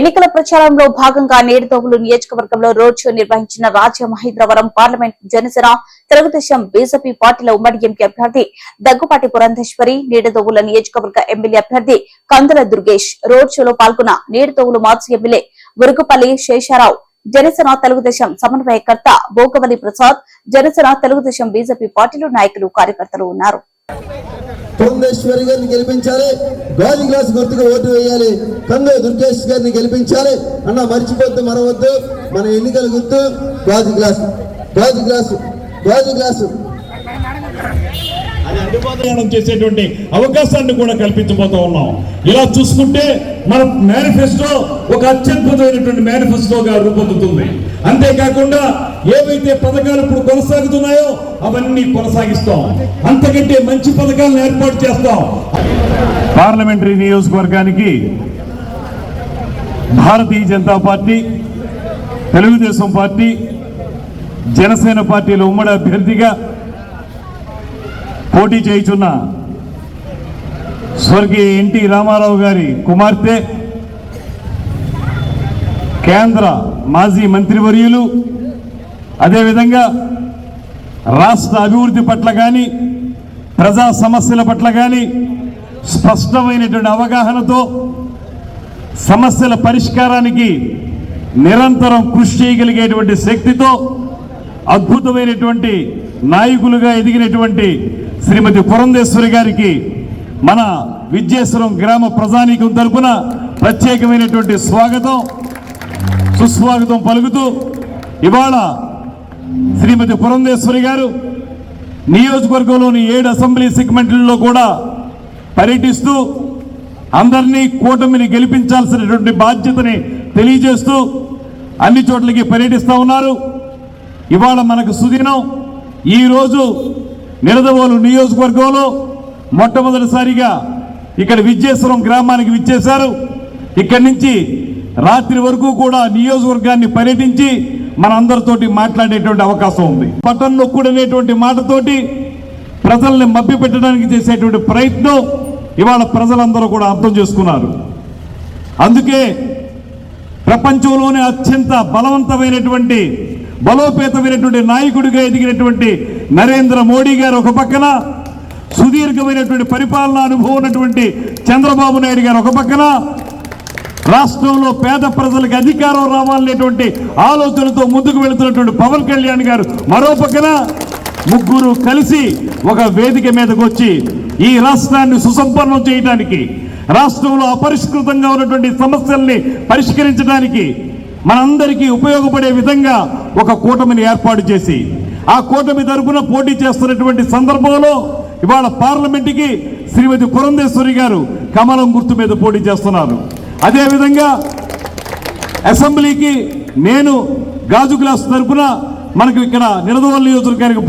ఎన్నికల ప్రచారంలో భాగంగా నేడుతోపులు నియోజకవర్గంలో రోడ్ షో నిర్వహించిన Rajamahendravaram parliament Janasena Telugu Desam BJP పార్టీల ఉమ్మడి ఎంపీ అభ్యర్థి దగ్గుపాటి పురంధేశ్వరి నేడుతోగుల నియోజకవర్గ ఎమ్మెల్యే అభ్యర్థి కందుల దుర్గేష్. రోడ్ షోలో పాల్గొన్న నేడుతోగులు మాజీ ఎమ్మెల్యే మురుగుపల్లి శేషారావు జనసేన తెలుగుదేశం సమన్వయకర్త భోగవలి ప్రసాద్ జనసేన తెలుగుదేశం బీజేపీ పార్టీలు నాయకులు కార్యకర్తలు ఉన్నారు. పురంధేశ్వరి గారిని గెలిపించాలి. గాజు గ్లాస్ గుర్తుగా ఓటు వేయాలి. కందు దుర్గేష్ గారిని గెలిపించాలి. అన్న మర్చిపోద్దు మరవద్దు. మన ఎన్నికల గుర్తు గాజు గ్లాసు. గాజు గ్లాసు. గాజు గ్లాసు. ప్రయాణం చేసేటువంటి అవకాశాన్ని కూడా కల్పించబోతా ఉన్నాం. ఇలా చూసుకుంటే మన మేనిఫెస్టో ఒక అత్యద్భుతమైనటువంటి మేనిఫెస్టోగా రూపొందుతుంది. అంతేకాకుండా ఏవైతే పథకాలు ఇప్పుడు కొనసాగుతున్నాయో అవన్నీ కొనసాగిస్తాం. అంతకంటే మంచి పథకాలను ఏర్పాటు చేస్తాం. పార్లమెంటరీ నియోజకవర్గానికి భారతీయ జనతా పార్టీ తెలుగుదేశం పార్టీ జనసేన పార్టీల ఉమ్మడి అభ్యర్థిగా పోటీ చేయుచున్న స్వర్గీయ ఎన్టీ రామారావు గారి కుమార్తె కేంద్ర మాజీ మంత్రివర్యులు అదేవిధంగా రాష్ట్ర అభివృద్ధి పట్ల కానీ ప్రజా సమస్యల పట్ల కానీ స్పష్టమైనటువంటి అవగాహనతో సమస్యల పరిష్కారానికి నిరంతరం కృషి చేయగలిగేటువంటి శక్తితో అద్భుతమైనటువంటి నాయకులుగా ఎదిగినటువంటి శ్రీమతి పురంధేశ్వరి గారికి మన విద్యేశ్వరం గ్రామ ప్రజానీకం తరపున ప్రత్యేకమైనటువంటి స్వాగతం. సుస్వాగతం పలుకుతూ ఇవాళ శ్రీమతి పురంధేశ్వరి గారు నియోజకవర్గంలోని ఏడు అసెంబ్లీ సెగ్మెంట్లలో కూడా పర్యటిస్తూ అందరినీ కూటమిని గెలిపించాల్సినటువంటి బాధ్యతని తెలియజేస్తూ అన్ని చోట్లకి పర్యటిస్తూ ఉన్నారు. ఇవాళ మనకు సుదినం. ఈరోజు నిడదవోలు నియోజకవర్గంలో మొట్టమొదటిసారిగా ఇక్కడ విద్యేశ్వరం గ్రామానికి విచ్చేశారు. ఇక్కడి నుంచి రాత్రి వరకు కూడా నియోజకవర్గాన్ని పర్యటించి మనందరితోటి మాట్లాడేటువంటి అవకాశం ఉంది. పట్టణ నొక్కుడనేటువంటి మాటతోటి ప్రజల్ని మభ్యపెట్టడానికి చేసేటువంటి ప్రయత్నం ఇవాళ ప్రజలందరూ కూడా అర్థం చేసుకున్నారు. అందుకే ప్రపంచంలోనే అత్యంత బలవంతమైనటువంటి బలోపేతమైనటువంటి నాయకుడిగా ఎదిగినటువంటి నరేంద్ర మోడీ గారు ఒక పక్కన సుదీర్ఘమైనటువంటి పరిపాలనా అనుభవం ఉన్నటువంటి చంద్రబాబు నాయుడు గారు ఒక పక్కన రాష్ట్రంలో పేద ప్రజలకు అధికారం రావాలనేటువంటి ఆలోచనతో ముందుకు వెళుతున్నటువంటి పవన్ కళ్యాణ్ గారు మరో పక్కన ముగ్గురు కలిసి ఒక వేదిక మీదకు వచ్చి ఈ రాష్ట్రాన్ని సుసంపన్నం చేయడానికి రాష్ట్రంలో అపరిష్కృతంగా ఉన్నటువంటి సమస్యల్ని పరిష్కరించడానికి మనందరికీ ఉపయోగపడే విధంగా ఒక కూటమిని ఏర్పాటు చేసి ఆ కూటమి తరఫున పోటీ చేస్తున్నటువంటి సందర్భంలో ఇవాళ పార్లమెంటుకి శ్రీమతి పురంధేశ్వరి గారు కమలం గుర్తు మీద పోటీ చేస్తున్నారు. అదేవిధంగా అసెంబ్లీకి నేను గాజు గ్లాస్ తరఫున మనకు ఇక్కడ నిడదవల్లి నియోజకవర్గానికి